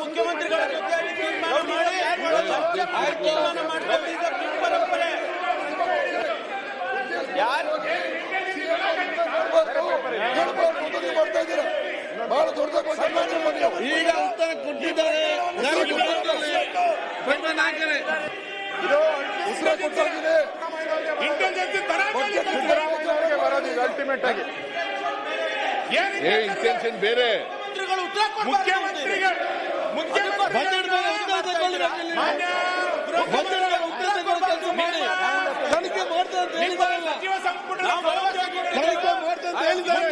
ಮುಖ್ಯಮಂತ್ರಿಗಳ ಜೊತೆಯಲ್ಲಿ ತೀರ್ಮಾನ ಮಾಡಿ ಚರ್ಚೆ ಮಾಡಿ ತೀರ್ಮಾನ ಮಾಡ್ಬೇಕು. ಇದು ಕಿಂಗ್ ಪರಂಪರೆ ಯಾರು? ಬಹಳ ದೊಡ್ಡ ಈಗ ಉತ್ತರ ಕೊಟ್ಟಿದ್ದಾರೆ ಕೊಟ್ಟಿದ್ದೀನಿ ಅಲ್ಟಿಮೇಟ್ ಆಗಿ. ಇಂಟೆನ್ಷನ್ ಬೇರೆ. ಮುಖ್ಯಮಂತ್ರಿಗಳು ಉತ್ತರ ತನಿಖೆ ಮಾಡ್ತಾ ಅಂತ ಹೇಳಿದಾರಲ್ಲ. ತನಿಖೆ ಮಾಡ್ತಾ ಅಂತ ಹೇಳಿದ್ದಾರೆ.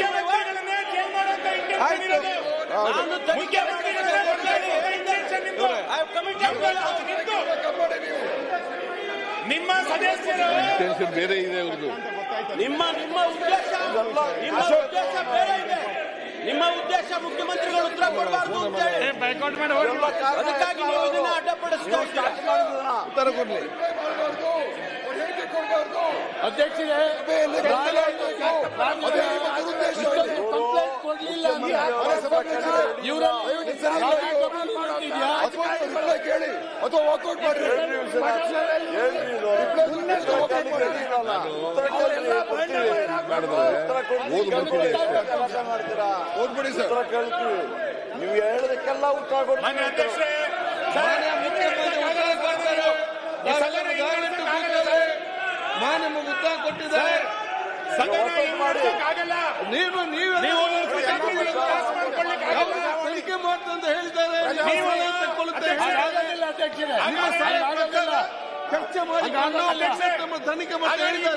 ನಿಮ್ಮ ಸದಸ್ಯರು ಇಂಟೆನ್ಷನ್ ಬೇರೆ ಇದೆ ಅವ್ರದ್ದು ನಿಮ್ಮ ನಿಮ್ಮ ಉದ್ದೇಶ ನಿಮ್ಮ ಉದ್ದೇಶ ಬೇರೆ ಇದೆ ನಿಮ್ಮ ಉದ್ದೇಶ ಮುಖ್ಯಮಂತ್ರಿಗಳು ಉತ್ತರ ಕೊಡಬಾರದು ಅಂತ ಹೇಳಿ ಅದಕ್ಕಾಗಿ ನೀವು ಇದನ್ನ ಅಡ್ಡಪಡಿಸ್ತಾ ಉತ್ತರ ಕೊಡ್ಲಿ ಅಧ್ಯಕ್ಷರೇ ಕೇಳಿ ಅಥವಾ ವಾಕೌಟ್ ಮಾಡಿ ಓದು ಬರ್ಕೊಳ್ಳಿ ಓದ್ಬಿಡಿ ಸರ್. ನೀವು ಹೇಳೋದಕ್ಕೆಲ್ಲ ಉತ್ತರ ಮುಖ್ಯಮಂತ್ರಿ ಉತ್ತರ ಕೊಟ್ಟಿದ್ದಾರೆ ಮಾಡೋಕ್ಕಾಗಲ್ಲ ನೀವು. ತನಿಖೆ ಮಾಡ್ತಾ ಅಂತ ಹೇಳಿದ್ದಾರೆ. ಮಾಡಿ ತನಿಖೆ.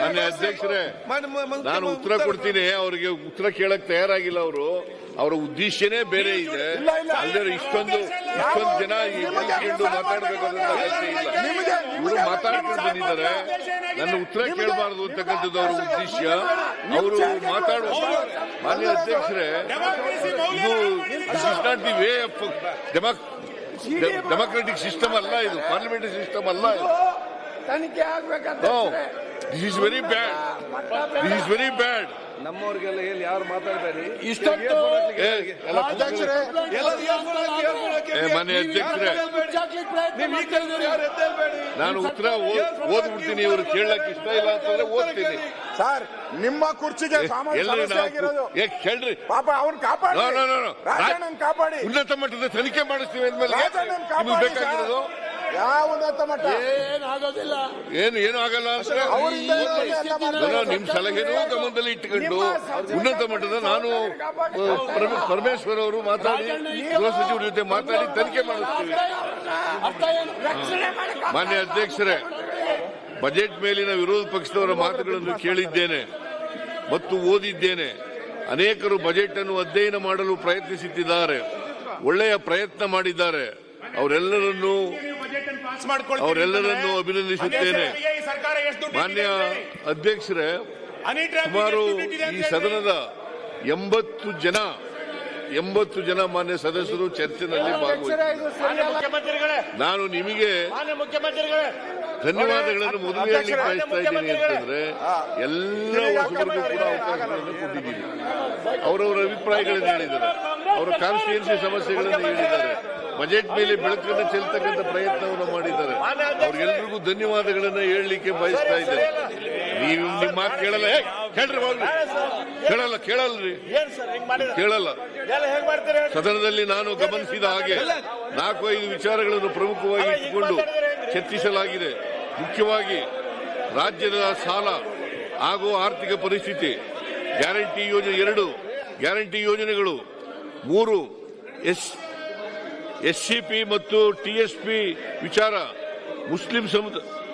ಮಾನ್ಯ ಅಧ್ಯಕ್ಷರೇ ನಾನು ಉತ್ತರ ಕೊಡ್ತೀನಿ. ಅವರಿಗೆ ಉತ್ತರ ಕೇಳಕ್ ತಯಾರಾಗಿಲ್ಲ ಅವರು. ಅವರ ಉದ್ದೇಶನೇ ಬೇರೆ ಇದೆ ಅಲ್ಲದೆ ಇಷ್ಟೊಂದು ಇಷ್ಟೊಂದು ಜನ ಈ ಕೂತ್ಕೊಂಡು ಮಾತಾಡ್ಬೇಕು ಅನ್ನೋ ಅಗತ್ಯ ಇಲ್ಲ ಇವರು ಮಾತಾಡ್ಕೊಂಡು ಬಂದಿದ್ದಾರೆ ನನ್ನ ಉತ್ತರ ಕೇಳಬಾರದು ಅಂತಕ್ಕಂಥದ್ದು ಅವರ ಉದ್ದೇಶ ಅವರು ಮಾತಾಡುವ ಮಾನ್ಯ ಅಧ್ಯಕ್ಷರೇ ಇದು is not the way of democratic system ಅಲ್ಲ ಇದು ಪಾರ್ಲಿಮೆಂಟರಿ ಸಿಸ್ಟಮ್ ಅಲ್ಲ ಇದು ತನಿಖೆ ಆಗ್ಬೇಕಂತ this is very bad this is very bad ನಮ್ಮವ್ರಿಗೆಲ್ಲ ಹೇಳಿ ಯಾರು ಮಾತಾಡ್ತಾರೆ ಅಧ್ಯಕ್ಷರೇ. ನಾನು ಉತ್ತರ ಓದ್- ಓದ್ಬಿಡ್ತೀನಿ ಇವರು ಕೇಳಕ್ ಇಷ್ಟ ಇಲ್ಲ ಅಂತಂದ್ರೆ ಓದ್ತೀನಿ. ಸರ್ ನಿಮ್ಮ ಕುರ್ಚಿಗೆ ಕೇಳ್ರಿ ಪಾಪ ಅವ್ನ್ ಕಾಪಾಡಿ ಕಾಪಾಡಿ. ಉನ್ನತ ಮಟ್ಟದ ತನಿಖೆ ಮಾಡಿಸ್ತೀವಿ ಅಂದ್ಮೇಲೆ ಬೇಕಾಗಿರೋದು ಯಾವ ಉನ್ನತ ಮಟ್ಟ ಏನಾಗೋದಿಲ್ಲ ಏನು ಏನು ಆಗಲ್ಲ ಅಂದ್ರೆ. ನಿಮ್ ಸಲಹೆನೂ ಗಮನದಲ್ಲಿ ಇಟ್ಟುಕೊಂಡು ಉನ್ನತ ಮಟ್ಟದ ನಾನು ಪರಮೇಶ್ವರ್ ಅವರು ಮಾತಾಡಿ ಗೃಹ ಸಚಿವರ ಜೊತೆ ಮಾತಾಡಿ ತನಿಖೆ ಮಾಡುತ್ತೇವೆ ಮಾನ್ಯ ಅಧ್ಯಕ್ಷರೇ ಬಜೆಟ್ ಮೇಲಿನ ವಿರೋಧ ಪಕ್ಷದವರ ಮಾತುಗಳನ್ನು ಕೇಳಿದ್ದೇನೆ ಮತ್ತು ಓದಿದ್ದೇನೆ. ಅನೇಕರು ಬಜೆಟ್ ಅನ್ನು ಅಧ್ಯಯನ ಮಾಡಲು ಪ್ರಯತ್ನಿಸುತ್ತಿದ್ದಾರೆ ಒಳ್ಳೆಯ ಪ್ರಯತ್ನ ಮಾಡಿದ್ದಾರೆ. ಅವರೆಲ್ಲರನ್ನೂ ಪಾಸ್ ಮಾಡ್ಕೊಳ್ತೀವಿ ಅವರೆಲ್ಲರನ್ನು ಅಭಿನಂದಿಸುತ್ತೇನೆ. ಅದೇ ಈ ಸರ್ಕಾರ ಎಷ್ಟು ದುಡ್ಡು ಮಾನ್ಯ ಅಧ್ಯಕ್ಷರೇ ಸುಮಾರು ಈ ಸದನದ ಎಂಬತ್ತು ಜನ ಎಂಬತ್ತು ಜನ ಮಾನ್ಯ ಸದಸ್ಯರು ಚರ್ಚೆನಲ್ಲಿ ಭಾಗವಹಿಸಿದ್ದಾರೆ. ನಾನು ನಿಮಗೆ ಮಾನ್ಯ ಮುಖ್ಯಮಂತ್ರಿಗಳೇ. ಧನ್ಯವಾದಗಳನ್ನು ಮೊದಲು ಹೇಳಲಿಕ್ಕೆ ಬಯಸ್ತಾ ಇದ್ದೀನಿ ಅಂತಂದ್ರೆ ಎಲ್ಲ ಹೊಸಬರಿಗೂ ಕೂಡ ಅವಕಾಶಗಳನ್ನು ಕೊಟ್ಟಿದ್ದೀನಿ ಅವರವರ ಅಭಿಪ್ರಾಯಗಳನ್ನು ಹೇಳಿದ್ದಾರೆ. ಅವರ ಕಾನ್ಸ್ಟಿಟ್ಯೂನ್ಸಿ ಸಮಸ್ಯೆಗಳನ್ನು ಹೇಳಿದ್ದಾರೆ. ಬಜೆಟ್ ಮೇಲೆ ಬೆಳಕನ್ನು ಚೆಲ್ತಕ್ಕಂಥ ಪ್ರಯತ್ನವನ್ನು ಮಾಡಿದ್ದಾರೆ. ಅವ್ರಿಗೆಲ್ರಿಗೂ ಧನ್ಯವಾದಗಳನ್ನು ಹೇಳಲಿಕ್ಕೆ ಬಯಸ್ತಾ ಇದ್ದಾರೆ ನೀವು ನಿಮ್ಮ ಮಾತು ಕೇಳಲ್ಲ. ಹೇಳ್ರಿ ಕೇಳ್ರಿ ಹೋಗ್ಲಿ ಕೇಳಲ್ಲ ಕೇಳಲ್ರಿ. ಕೇಳಲ್ಲ. ಸದನದಲ್ಲಿ ನಾನು ಗಮನಿಸಿದ ಹಾಗೆ ನಾಲ್ಕು ಐದು ವಿಚಾರಗಳನ್ನು ಪ್ರಮುಖವಾಗಿ ಇಟ್ಟುಕೊಂಡು ಚರ್ಚಿಸಲಾಗಿದೆ ಮುಖ್ಯವಾಗಿ ರಾಜ್ಯದ ಸಾಲ ಹಾಗೂ ಆರ್ಥಿಕ ಪರಿಸ್ಥಿತಿ ಗ್ಯಾರಂಟಿ ಯೋಜನೆ ಎರಡು ಗ್ಯಾರಂಟಿ ಯೋಜನೆಗಳು. ಮೂರು ಎಸ್ ಎಸ್ಸಿಪಿ ಮತ್ತು ಟಿಎಸ್ಪಿ ವಿಚಾರ ಮುಸ್ಲಿಂ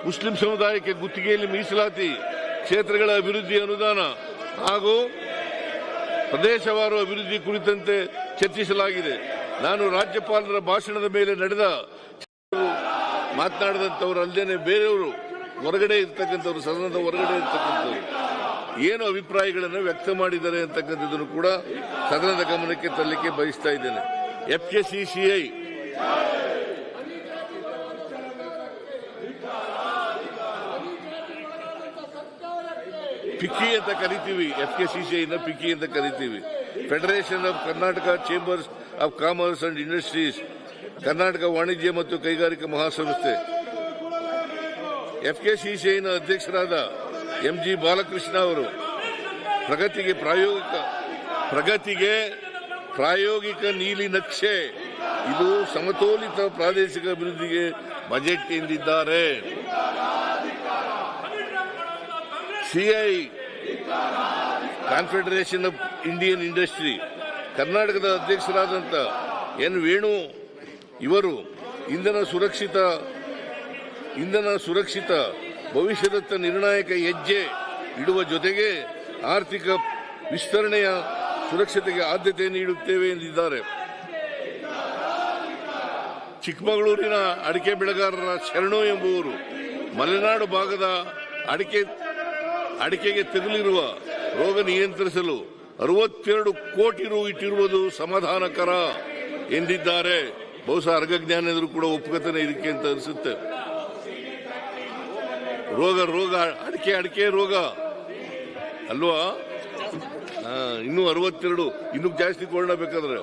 ಮುಸ್ಲಿಂ ಸಮುದಾಯಕ್ಕೆ ಗುತ್ತಿಗೆಯಲ್ಲಿ ಮೀಸಲಾತಿ ಕ್ಷೇತ್ರಗಳ ಅಭಿವೃದ್ಧಿ ಅನುದಾನ ಹಾಗೂ ಪ್ರದೇಶವಾರು ಅಭಿವೃದ್ಧಿ ಕುರಿತಂತೆ ಚರ್ಚಿಸಲಾಗಿದೆ. ನಾನು ರಾಜ್ಯಪಾಲರ ಭಾಷಣದ ಮೇಲೆ ನಡೆದ ಮಾತನಾಡಿದಂಥವ್ರು ಅಲ್ಲದೆ ಬೇರೆಯವರು ಹೊರಗಡೆ ಇರ್ತಕ್ಕಂಥವ್ರು, ಸದನದ ಹೊರಗಡೆ ಇರ್ತಕ್ಕಂಥವ್ರು. ಏನು ಅಭಿಪ್ರಾಯಗಳನ್ನು ವ್ಯಕ್ತ ಮಾಡಿದ್ದಾರೆ ಅಂತಕ್ಕಂಥದ್ದನ್ನು ಕೂಡ ಸದನದ ಗಮನಕ್ಕೆ ತರಲಿಕ್ಕೆ ಬಯಸ್ತಾ ಇದ್ದೇನೆ. ಎಫ್ಕೆಸಿಸಿಐ ಪಿಕ್ಕಿ ಅಂತ ಕರಿತೀವಿ ಎಫ್ ಕೆ ಸಿಸಿಐನ ಪಿಕ್ಕಿ ಅಂತ ಕರಿತೀವಿ. Federation of Karnataka chambers of commerce and industries Karnataka ವಾಣಿಜ್ಯ ಮತ್ತು ಕೈಗಾರಿಕಾ ಮಹಾಸಂಸ್ಥೆ. ಎಫ್ ಕೆ ಸಿಸಿಐನ ಅಧ್ಯಕ್ಷರಾದ ಎಂ ಜಿ ಬಾಲಕೃಷ್ಣ ಅವರು ಪ್ರಗತಿಗೆ ಪ್ರಾಯೋಗಿಕ ಪ್ರಗತಿಗೆ ಪ್ರಾಯೋಗಿಕ ನೀಲಿ ನಕ್ಷೆ. ಇದು ಸಮತೋಲಿತ ಪ್ರಾದೇಶಿಕ ಅಭಿವೃದ್ಧಿಗೆ ಬಜೆಟ್ ಎಂದಿದ್ದಾರೆ. CI confederation of Indian industry ಕರ್ನಾಟಕದ ಅಧ್ಯಕ್ಷರಾದಂಥ ಎನ್ ವೇಣು ಇವರು ಇಂಧನ ಸುರಕ್ಷಿತ ಇಂಧನ ಸುರಕ್ಷಿತ ಭವಿಷ್ಯದತ್ತ ನಿರ್ಣಾಯಕ ಹೆಜ್ಜೆ ಇಡುವ ಜೊತೆಗೆ ಆರ್ಥಿಕ ವಿಸ್ತರಣೆಯ ಸುರಕ್ಷತೆಗೆ ಆದ್ಯತೆ ನೀಡುತ್ತೇವೆ ಎಂದಿದ್ದಾರೆ. ಚಿಕ್ಕಮಗಳೂರಿನ ಅಡಿಕೆ ಬೆಳೆಗಾರರ ಶರಣು ಎಂಬುವರು ಮಲೆನಾಡು ಭಾಗದ ಅಡಿಕೆ, ಅಡಿಕೆಗೆ ತಗುಲಿರುವ ರೋಗ ನಿಯಂತ್ರಿಸಲು ಅರವತ್ತೆರಡು ಕೋಟಿ ರು ಇಟ್ಟಿರುವುದು ಸಮಾಧಾನಕರ ಎಂದಿದ್ದಾರೆ. ಬಹುಶಃ ಅರ್ಗಜ್ಞಾನಿದ್ರು ಕೂಡ ಒಪ್ಪುಗತನೆ ಇದಕ್ಕೆ ಅಂತ ಅನಿಸುತ್ತೆ. ರೋಗ ರೋಗ, ಅಡಿಕೆ ಅಡಿಕೆ ರೋಗ ಅಲ್ವಾ? ಇನ್ನೂ ಅರವತ್ತೆರಡು, ಇನ್ನೂ ಜಾಸ್ತಿ ಬೇಕಾದ್ರೆ.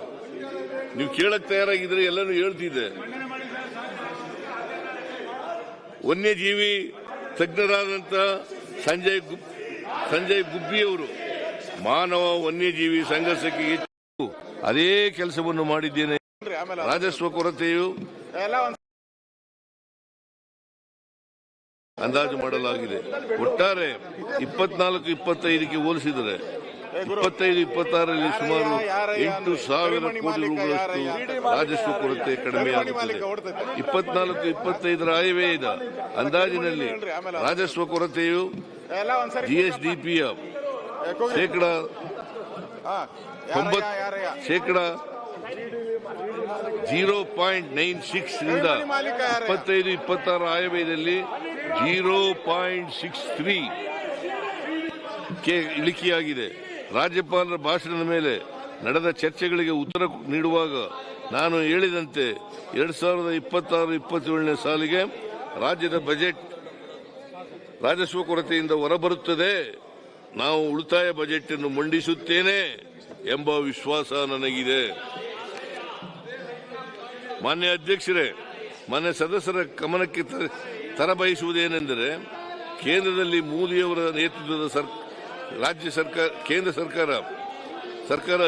ನೀವು ಕೇಳಕ್ ತಯಾರಾಗಿದ್ರೆ ಎಲ್ಲನೂ ಹೇಳ್ತಿದ್ದೆ. ವನ್ಯಜೀವಿ ತಜ್ಞರಾದಂತ ಸಂಜಯ್ ಸಂಜಯ್ ಸಂಜಯ್ ಗುಬ್ಬಿಯವರು ಮಾನವ ವನ್ಯಜೀವಿ ಸಂಘರ್ಷಕ್ಕೆ ಹೆಚ್ಚು ಅದೇ ಕೆಲಸವನ್ನು ಮಾಡಿದ್ದೇನೆ. ರಾಜಸ್ವ ಕೊರತೆಯು ಅಂದಾಜು ಮಾಡಲಾಗಿದೆ. ಒಟ್ಟಾರೆ ಇಪ್ಪತ್ನಾಲ್ಕು, ಇಪ್ಪತ್ತೈದಕ್ಕೆ ಹೋಲಿಸಿದರೆ ಇಪ್ಪತ್ತೈದು ಇಪ್ಪತ್ತಾರರಲ್ಲಿ ಸುಮಾರು ಎಂಟು ಸಾವಿರ ಕೋಟಿ ರೂಪಾಯಿ ರಾಜಸ್ವ ಕೊರತೆ ಕಡಿಮೆಯಾಗುತ್ತದೆ ಇಪ್ಪತ್ನಾಲ್ಕು ಇಪ್ಪತ್ತೈದರ ಆಯವ್ಯಯದ ಅಂದಾಜಿನಲ್ಲಿ ರಾಜಸ್ವ ಕೊರತೆಯು ಜಿಎಸ್ಡಿಪಿಯ ಶೇಕಡ ಶೇಕಡ ಜೀರೋ ಪಾಯಿಂಟ್ ನೈನ್ ಸಿಕ್ಸ್ ರಿಂದ ಇಪ್ಪತ್ತೈದು ಇಪ್ಪತ್ತಾರು ಆಯವ್ಯಯದಲ್ಲಿ ಜೀರೋ ಪಾಯಿಂಟ್ ಸಿಕ್ಸ್ ತ್ರೀ ಕೆ ಇಳಿಕೆಯಾಗಿದೆ. ರಾಜ್ಯಪಾಲರ ಭಾಷಣದ ಮೇಲೆ ನಡೆದ ಚರ್ಚೆಗಳಿಗೆ ಉತ್ತರ ನೀಡುವಾಗ ನಾನು ಹೇಳಿದಂತೆ ಎರಡ್ ಸಾವಿರದ ಇಪ್ಪತ್ತಾರು, ಇಪ್ಪತ್ತೇಳನೇ ಸಾಲಿಗೆ ರಾಜ್ಯದ ಬಜೆಟ್ ರಾಜಸ್ವ ಕೊರತೆಯಿಂದ ಹೊರಬರುತ್ತದೆ. ನಾವು ಉಳಿತಾಯ ಬಜೆಟ್ ಅನ್ನು ಮಂಡಿಸುತ್ತೇನೆ ಎಂಬ ವಿಶ್ವಾಸ ನನಗಿದೆ. ಮಾನ್ಯ ಅಧ್ಯಕ್ಷರೇ, ಮಾನ್ಯ ಸದಸ್ಯರ ಗಮನಕ್ಕೆ ತರಬಯಸುವುದೇನೆಂದರೆ ಕೇಂದ್ರದಲ್ಲಿ ಮೋದಿಯವರ ನೇತೃತ್ವದ ಸರ್ ರಾಜ್ಯ ಸರ್ಕಾರ ಕೇಂದ್ರ ಸರ್ಕಾರ ಸರ್ಕಾರ